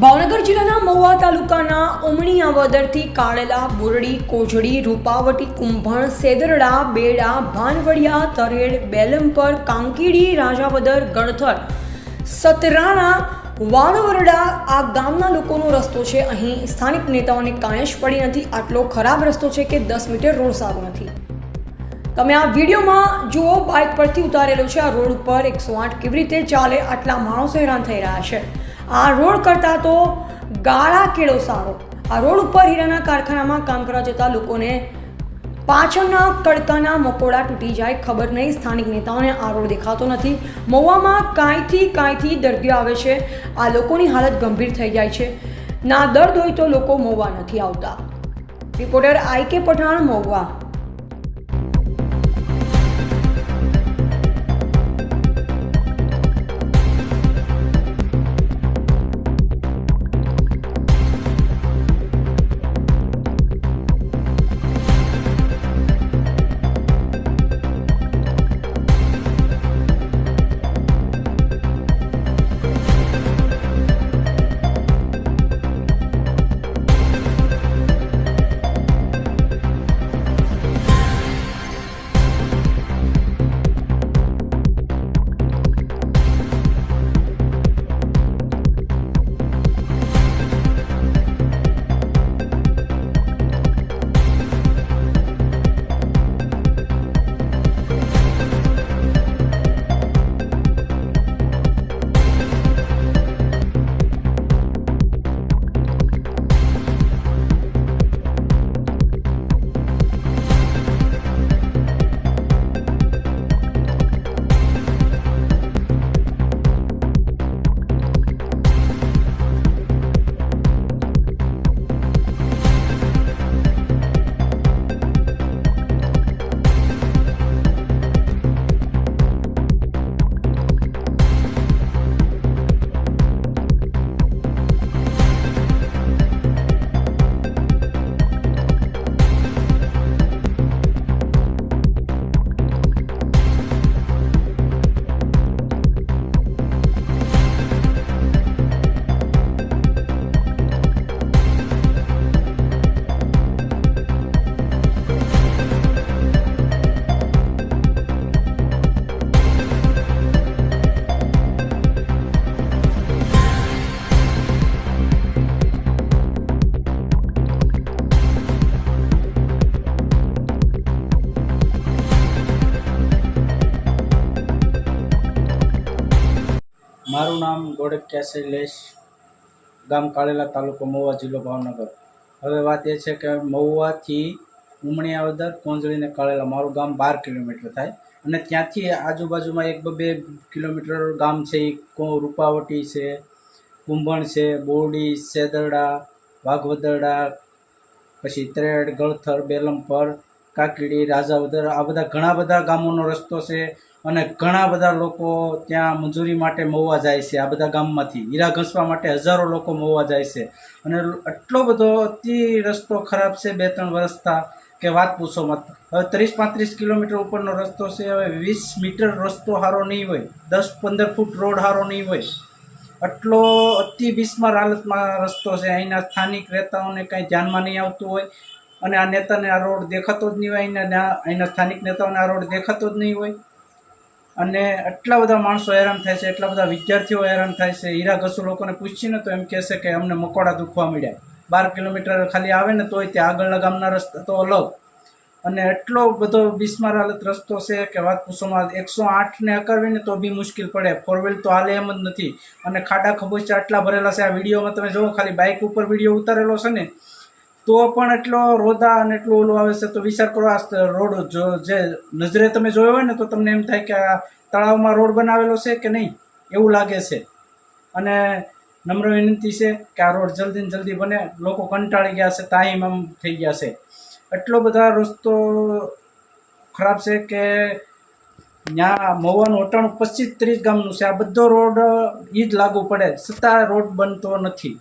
ભાવનગર જિલ્લાના મહુવા તાલુકાના ઉમણી આવદરથી કાળેલા બોરડી, કોજડી, રૂપાવટી, કુંભણ, સેદરડા, બેડા, ભાનવડિયા, તરેડ બેલમપર કાંકીડી, રાજાવદર, ગણથર, સતરાણા, વાણવરડા આ ગામના લોકોનો રસ્તો છે. અહીં સ્થાનિક નેતાઓને કાંઈ પડી નથી. આટલો ખરાબ રસ્તો છે કે દસ મીટર રોડ સારો નથી. તમે આ વિડીયોમાં જુઓ, બાઇક પરથી ઉતારેલો છે આ રોડ ઉપર એકસો આઠ કેવી રીતે ચાલે, આટલા માણસો હેરાન થઈ રહ્યા છે. આ રોડ કરતાં તો ગાળા કેળો સારો. આ રોડ ઉપર હીરાના કારખાનામાં કામ કરવા જતા લોકોને પાછળના કડકાના મકોડા તૂટી જાય ખબર નહીં, સ્થાનિક નેતાઓને આ રોડ દેખાતો નથી. મહુવામાં કાંઈથી કાંઈથી દર્દીઓ આવે છે. આ લોકોની હાલત ગંભીર થઈ જાય છે. ના દર્દ હોય તો લોકો મહુવા નથી આવતા. રિપોર્ટર આઈ કે પઠાણ, મહુવા. મારું નામ ગોડકિયા લેશ, ગામ કાળેલા તાલુકો મહુવા જિલ્લો ભાવનગર. હવે વાત એ છે કે મહુવાથી ઉમણિયાવદર કોંજળીને કાળેલા, મારું ગામ બાર કિલોમીટર થાય અને ત્યાંથી આજુબાજુમાં એક બે કિલોમીટર ગામ છે એ રૂપાવટી છે, કુંભણ છે, બોરડી સેદરડા વાઘવદરડા, પછી ત્રેડ, ગળથર, બેલમપર, કાકડી, રાજાવદર, આ બધા ઘણા બધા ગામોનો રસ્તો છે. અને ઘણા બધા લોકો ત્યાં મંજૂરી માટે મહુવા જાય છે, આ બધા ગામમાંથી. હીરા ઘસવા માટે હજારો લોકો મહુવા જાય છે. અને એટલો બધો અતિ રસ્તો ખરાબ છે બે ત્રણ વર્ષતા કે વાત પૂછો મત. હવે ત્રીસ પાંત્રીસ કિલોમીટર ઉપરનો રસ્તો છે, હવે વીસ મીટર રસ્તો સારો નહીં હોય. દસ પંદર ફૂટ રોડ સારો નહીં હોય. આટલો અતિ બિસ્માર હાલતમાં રસ્તો છે. અહીંના સ્થાનિક રહેતાઓને કંઈ ધ્યાનમાં નહીં આવતું હોય. અને આ નેતાને આ રોડ દેખાતો જ નહીં હોય અહીંના અહીંના સ્થાનિક નેતાઓને આ રોડ દેખાતો જ નહીં હોય. અને એટલા બધા માણસો હેરાન થાય છે એટલા બધા વિદ્યાર્થીઓ હેરાન થાય છે, હીરા ઘસુ લોકોને પૂછીને તો એમ કહેશે કે અમને મકોડા દુખવા મળ્યા બાર કિલોમીટર ખાલી આવે ને તોય ત્યાં આગળના ગામના રસ્તા તો અલગ. અને એટલો બધો બિસ્માર હાલત રસ્તો છે કે વાત પૂછોમાં એકસો આઠને અકરવીને તો બી મુશ્કેલ પડે. ફોર વ્હીલ તો હાલે એમ જ નથી. અને ખાડા ખબોચા આટલા ભરેલા છે. આ વિડીયોમાં તમે જુઓ, ખાલી બાઇક ઉપર વીડિયો ઉતારેલો છે ને તો પણ એટલો રોદા અને એટલું ઓલું આવે છે, તો વિચાર કરો આ રોડ જો નજરે તમે જોયો હોય ને, તો તમને એમ થાય કે આ તળાવમાં રોડ બનાવેલો છે કે નહીં? એવું લાગે છે. અને નમ્ર વિનંતી છે કે આ રોડ જલ્દી ને જલ્દી બને. લોકો કંટાળી ગયા છે, તાહીમ આમ થઈ ગયા છે. એટલો બધા રસ્તો ખરાબ છે કે ત્યાં મહુવાનું અટાણું પચીસ ત્રીસ ગામનું છે. આ બધો રોડ ઈ જ લાગુ પડે. છતાં રોડ બનતો નથી.